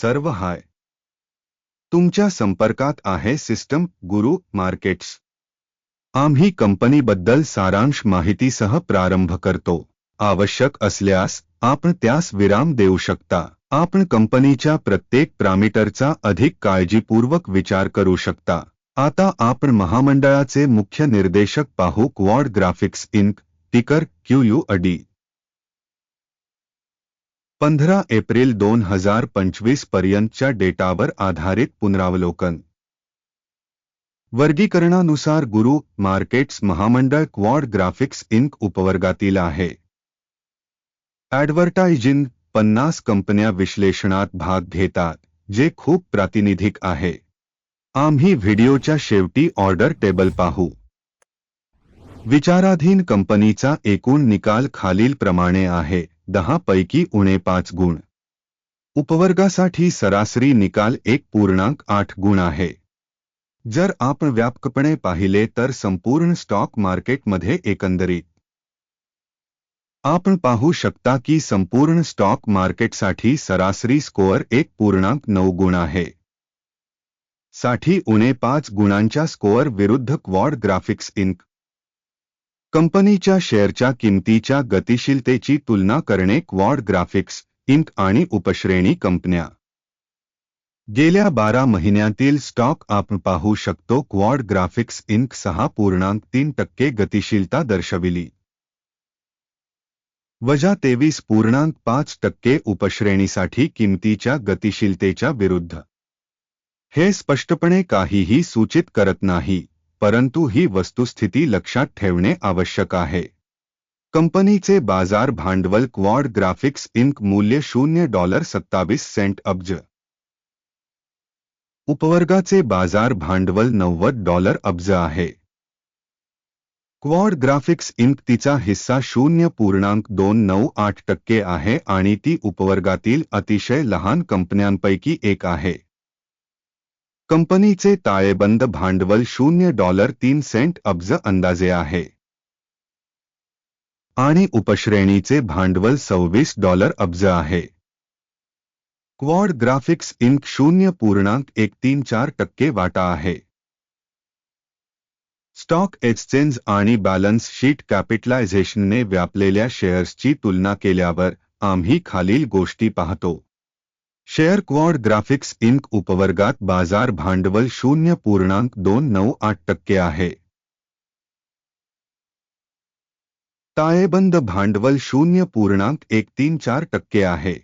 सर्व हाय. तुमच्या संपर्कात आहे सिस्टम गुरु मार्केट्स. आम्ही कंपनीबद्दल सारांश माहितीसह प्रारंभ करतो. आवश्यक असल्यास आपण त्यास विराम देऊ शकता. आपण कंपनीच्या प्रत्येक प्रामिटरचा अधिक काळजीपूर्वक विचार करू शकता. आता आपण महामंडळाचे मुख्य निर्देशक पाहू quad graphics inc ticker Q U अडी पंधरा एप्रिल दोन हजार पंचवीस पर्यंतच्या डेटावर आधारित पुनरावलोकन. वर्गीकरणानुसार गुरु मार्केट्स महामंडळ क्वॉड ग्राफिक्स इंक उपवर्गातील आहे. ॲडव्हर्टायझिंग पन्नास कंपन्या विश्लेषणात भाग घेतात जे खूप प्रातिनिधिक आहे. आम्ही व्हिडिओच्या शेवटी ऑर्डर टेबल पाहू. विचाराधीन कंपनीचा एकूण निकाल खालीलप्रमाणे आहे. दहा पैकी उणे पाच गुण. उपवर्गासाठी सरासरी निकाल एक पूर्णांक आठ गुण आहे. जर आपण व्यापकपणे पाहिले तर संपूर्ण स्टॉक मार्केटमध्ये एकंदरीत. आपण पाहू शकता की संपूर्ण स्टॉक मार्केटसाठी सरासरी स्कोअर एक पूर्णांक नऊ गुण आहे. साठी उणे पाच गुणांच्या स्कोअर विरुद्ध क्वॉड ग्राफिक्स इंक. कंपनीच्या शेअरच्या किमतीच्या गतिशीलतेची तुलना करणे क्वॉड ग्राफिक्स इंक आणि उपश्रेणी कंपन्या. गेल्या बारा महिन्यातील स्टॉक आपण पाहू शकतो क्वॉड ग्राफिक्स इंक सहा पूर्णांक तीन टक्के गतिशीलता दर्शविली. वजा तेवीस पूर्णांक पाच टक्के उपश्रेणीसाठी किमतीच्या गतिशीलतेच्या विरुद्ध. हे स्पष्टपणे काहीही सूचित करत नाही. परंतु ही वस्तुस्थिती लक्षात ठेवणे आवश्यक आहे. कंपनीचे बाजार भांडवल क्वॉड ग्राफिक्स इंक मूल्य शून्य डॉलर सत्तावीस सेंट अब्ज. उपवर्गाचे बाजार भांडवल नव्वद डॉलर अब्ज आहे. क्वॉड ग्राफिक्स इंक तिचा हिस्सा शून्य पूर्णांक दोन नऊ आठ टक्के आहे आणि ती उपवर्गातील अतिशय लहान कंपन्यांपैकी एक आहे. कंपनीचे ताळेबंद भांडवल शून्य डॉलर तीन सेंट अब्ज अंदाजे आहे. आणि उपश्रेणीचे भांडवल सव्वीस डॉलर अब्ज आहे. क्वॉड ग्राफिक्स इंक शून्य पूर्णांक एक तीन चार टक्के वाटा आहे. स्टॉक एक्सचेंज आणि बॅलन्स शीट कॅपिटलायझेशनने व्यापलेल्या शेअर्सची तुलना केल्यावर आम्ही खालील गोष्टी पाहतो. शेअर क्वॉड ग्राफिक्स इंक उपवर्गात बाजार भांडवल शून्य पूर्णांक दोन नऊ आठ टक्के आहे. ताळेबंद भांडवल शून्य पूर्णांक एक तीन चार टक्के आहे.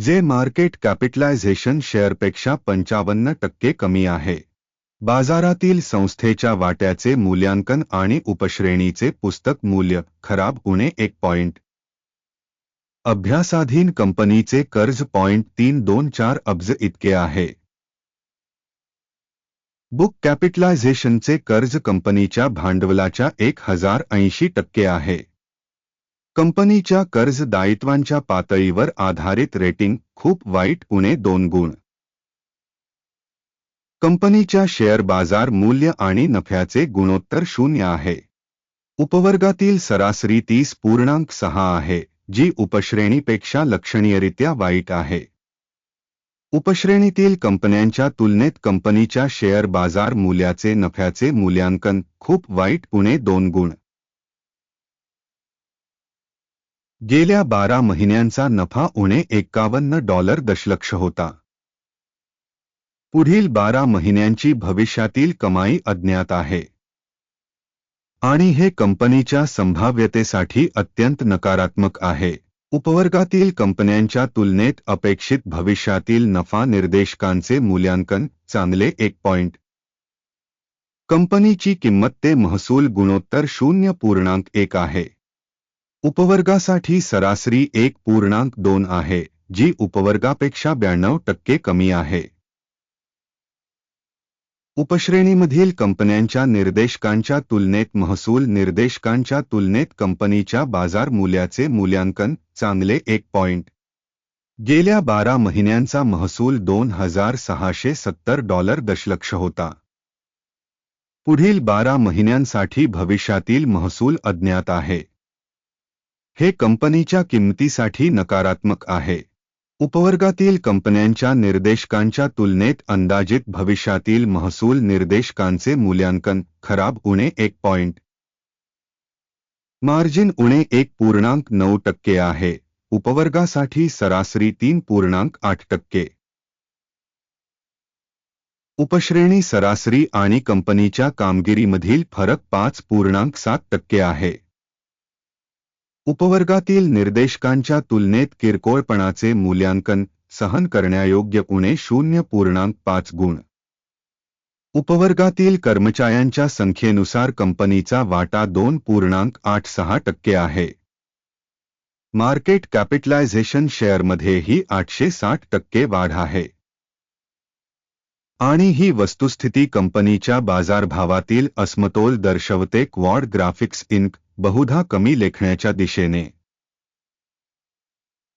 जे मार्केट कॅपिटलायझेशन शेअरपेक्षा पंचावन्न टक्के कमी आहे. बाजारातील संस्थेच्या वाट्याचे मूल्यांकन आणि उपश्रेणीचे पुस्तक मूल्य खराब उणे एक पॉइंट. अभ्यासाधीन कंपनीचे कर्ज पॉइंट तीन दोन चार अब्ज इतके आहे. बुक कॅपिटलायझेशनचे कर्ज कंपनीच्या भांडवलाच्या एक हजार ऐंशी टक्के आहे. कंपनीच्या कर्ज दायित्वांच्या पातळीवर आधारित रेटिंग खूप वाईट उणे दोन गुण. कंपनीच्या शेअर बाजार मूल्य आणि नफ्याचे गुणोत्तर शून्य आहे. उपवर्गातील सरासरी तीस पूर्णांक सहा आहे. जी उपश्रेणीपेक्षा लक्षणीयरित्या वाईट आहे. उपश्रेणीतील कंपन्यांच्या तुलनेत कंपनीच्या शेअर बाजार मूल्याचे नफ्याचे मूल्यांकन खूप वाईट उणे दोन गुण. गेल्या बारा महिन्यांचा नफा उणे एक्कावन्न डॉलर दशलक्ष होता. पुढील बारा महिन्यांची भविष्यातील कमाई अज्ञात आहे. आणि हे कंपनीच्या संभाव्यतेसाठी अत्यंत नकारात्मक आहे. उपवर्गातील कंपन्यांच्या तुलनेत अपेक्षित भविष्यातील नफा निर्देशकांचे मूल्यांकन चांगले एक पॉइंट कंपनीची किंमत ते महसूल गुणोत्तर शून्य पूर्णांक एक आहे. उपवर्गासाठी सरासरी एक पूर्णांक दोन आहे, जी उपवर्गापेक्षा ब्याण्णव टक्के कमी आहे. उपश्रेणीमधील कंपन्यांच्या निर्देशकांच्या तुलनेत महसूल निर्देशकांच्या तुलनेत कंपनीच्या बाजार मूल्याचे मूल्यांकन चांगले एक पॉइंट गेल्या बारा महिन्यांचा महसूल दोन हजार सहाशे सत्तर डॉलर दशलक्ष होता. पुढील बारा महिन्यांसाठी भविष्यातील महसूल अज्ञात आहे. हे कंपनीच्या किंमतीसाठी नकारात्मक आहे. उपवर्गातील कंपन्यांच्या निर्देशकांच्या तुलनेत अंदाजित भविष्यातील महसूल निर्देशकांचे मूल्यांकन खराब उणे एक पॉइंट. मार्जिन उणे एक पूर्णांक नऊ टक्के आहे. उपवर्गासाठी सरासरी तीन पूर्णांक आठ टक्के. उपश्रेणी सरासरी आणि कंपनीच्या कामगिरीमधील फरक पाच पूर्णांक सात टक्के आहे. उपवर्गातील निर्देशकांच्या तुलनेत किरकोळपणाचे मूल्यांकन सहन करण्यायोग्य उणे शून्य पूर्णांक पाच गुण. उपवर्गातील कर्मचाऱ्यांच्या संख्येनुसार कंपनीचा वाटा दोन पूर्णांक आठ सहा टक्के आहे. मार्केट कॅपिटलायझेशन शेअरमध्येही आठशे साठ टक्के वाढ आहे. आणि ही वस्तुस्थिती कंपनीच्या बाजारभावातील असमतोल दर्शवते क्वाड ग्राफिक्स इंक बहुधा कमी लेखण्याच्या दिशेने.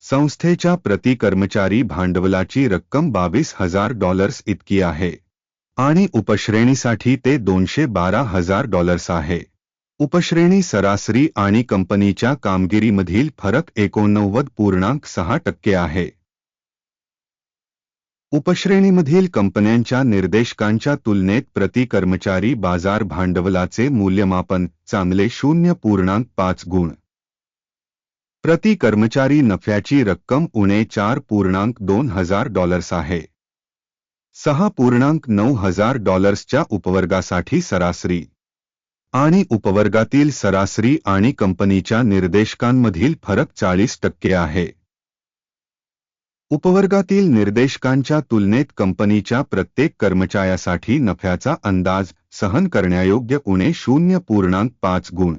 संस्थेच्या प्रति कर्मचारी भांडवलाची रक्कम बावीस हजार डॉलर्स इतकी आहे. आणि उपश्रेणीसाठी ते दोनशे बारा हजार डॉलर्स आहे. उपश्रेणी सरासरी आणि कंपनीच्या कामगिरीमधील फरक एकोणनव्वद पूर्णांक सहा टक्के आहे. उपश्रेणीमधील कंपन्यांच्या निर्देशकांच्या तुलनेत प्रति कर्मचारी बाजार भांडवलाचे मूल्यमापन चांगले शून्य पूर्णांक पाच गुण. प्रति कर्मचारी नफ्याची रक्कम उणे चार पूर्णांक दोन हजार डॉलर्स आहे. सहा पूर्णांक नऊ हजार डॉलर्सच्या उपवर्गासाठी सरासरी. आणि उपवर्गातील सरासरी आणि कंपनीच्या निर्देशकांमधील फरक चाळीस टक्के आहे. उपवर्गातील निर्देशकांच्या तुलनेत कंपनीच्या प्रत्येक कर्मचाऱ्यासाठी नफ्याचा अंदाज सहन करण्यायोग्य उणे शून्य पूर्णांक पाच गुण.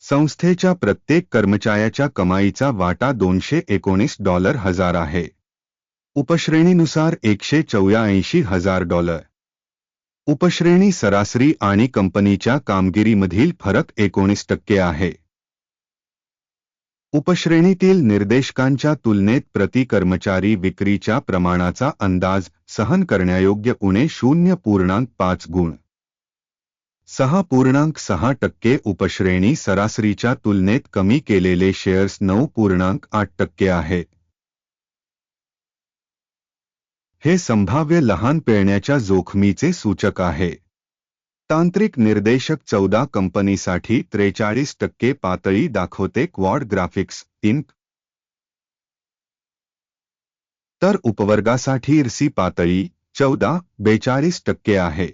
संस्थेच्या प्रत्येक कर्मचाऱ्याच्या कमाईचा वाटा दोनशे एकोणीस डॉलर हजार आहे. उपश्रेणीनुसार एकशे चौऱ्याऐंशी हजार डॉलर. उपश्रेणी सरासरी आणि कंपनीच्या कामगिरीमधील फरक एकोणीस टक्के आहे. उपश्रेणीतील निर्देशकांच्या तुलनेत प्रति कर्मचारी विक्रीच्या प्रमाणाचा अंदाज सहन करण्यायोग्य उणे शून्य पूर्णांक पाच गुण. सहा पूर्णांक सहा टक्के उपश्रेणी सरासरीच्या तुलनेत कमी केलेले शेअर्स नऊ पूर्णांक आठ टक्के आहे. हे संभाव्य लहान पेळण्याच्या जोखमीचे सूचक आहे. तांत्रिक निर्देशक चौदा कंपनीसाठी त्रेचाळीस टक्के पातळी दाखवते क्वॉड ग्राफिक्स इंक. तर उपवर्गासाठी इरसी पातळी चौदा बेचाळीस टक्के आहे.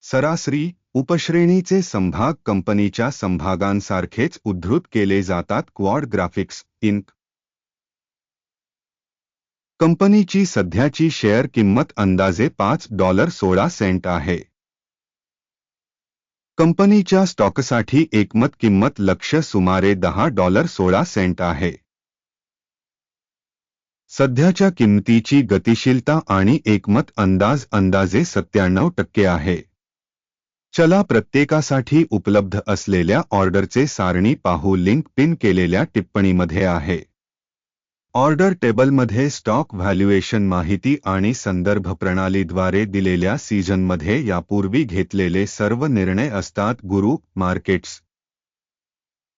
सरासरी उपश्रेणीचे संभाग कंपनीच्या संभागांसारखेच उद्धृत केले जातात क्वॉड ग्राफिक्स इंक. कंपनीची सध्याची शेअर किंमत अंदाजे पाच डॉलर सोळा सेंट आहे. कंपनीच्या स्टॉकसाठी एकमत किंमत लक्ष सुमारे दहा डॉलर सोळा सेंट आहे. सध्याच्या किंमतीची गतिशीलता आणि एकमत अंदाज अंदाजे सत्त्याण्णव टक्के आहे. चला प्रत्येकासाठी उपलब्ध असलेल्या ऑर्डरचे सारणी पाहू लिंक पिन केलेल्या टिप्पणीमध्ये आहे. ऑर्डर टेबलमध्ये स्टॉक व्हॅल्युएशन माहिती आणि संदर्भ प्रणालीद्वारे दिलेल्या सीझनमध्ये यापूर्वी घेतलेले सर्व निर्णय असतात गुरु मार्केट्स.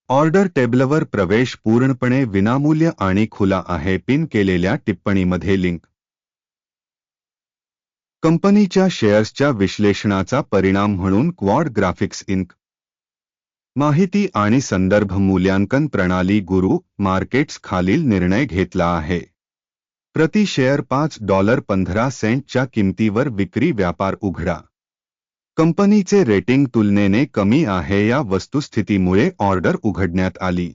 ऑर्डर टेबलवर प्रवेश पूर्णपणे विनामूल्य आणि खुला आहे पिन केलेल्या टिप्पणीमध्ये लिंक. कंपनीच्या शेअर्सच्या विश्लेषणाचा परिणाम म्हणून क्वॉड ग्राफिक्स इंक. माहिती आणि संदर्भ मूल्यांकन प्रणाली गुरु मार्केट्स खालील निर्णय घेतला आहे. प्रति शेअर पाच डॉलर पंधरा सेंटच्या किमतीवर विक्री व्यापार उघडा. कंपनीचे रेटिंग तुलनेने कमी आहे या वस्तुस्थितीमुळे ऑर्डर उघडण्यात आली.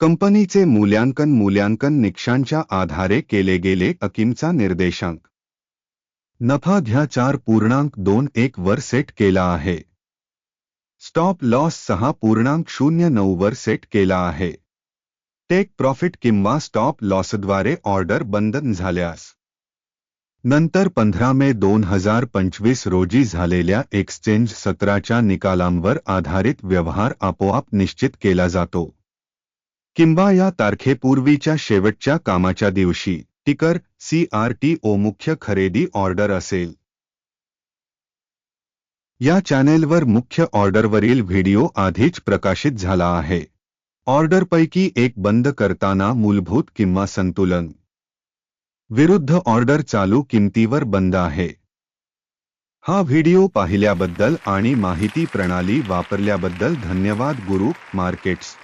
कंपनीचे मूल्यांकन मूल्यांकन निकषांच्या आधारे केले गेले अकिमचा निर्देशांक. नफा घ्या चार पूर्णांक दोन एक वर सेट केला आहे. स्टॉप लॉस सहा पूर्णांक शून्य नऊ वर सेट केला आहे. टेक प्रॉफिट किंवा स्टॉप लॉसद्वारे ऑर्डर बंद झाल्यास. नंतर पंधरा मे दोन हजार पंचवीस रोजी झालेल्या एक्सचेंज सत्राच्या निकालांवर आधारित व्यवहार आपोआप निश्चित केला जातो. किंवा या तारखेपूर्वीच्या शेवटच्या कामाच्या दिवशी टिकर सी आर टी ओ मुख्य खरेदी ऑर्डर असेल. या चॅनेलवर मुख्य ऑर्डरवरील व्हिडिओ आधीच प्रकाशित झाला आहे. ऑर्डरपैकी एक बंद करताना मूलभूत किंवा संतुलन. विरुद्ध ऑर्डर चालू किंमतीवर बंद आहे. हा व्हिडिओ पाहिल्याबद्दल आणि माहिती प्रणाली वापरल्याबद्दल धन्यवाद गुरु मार्केट्स.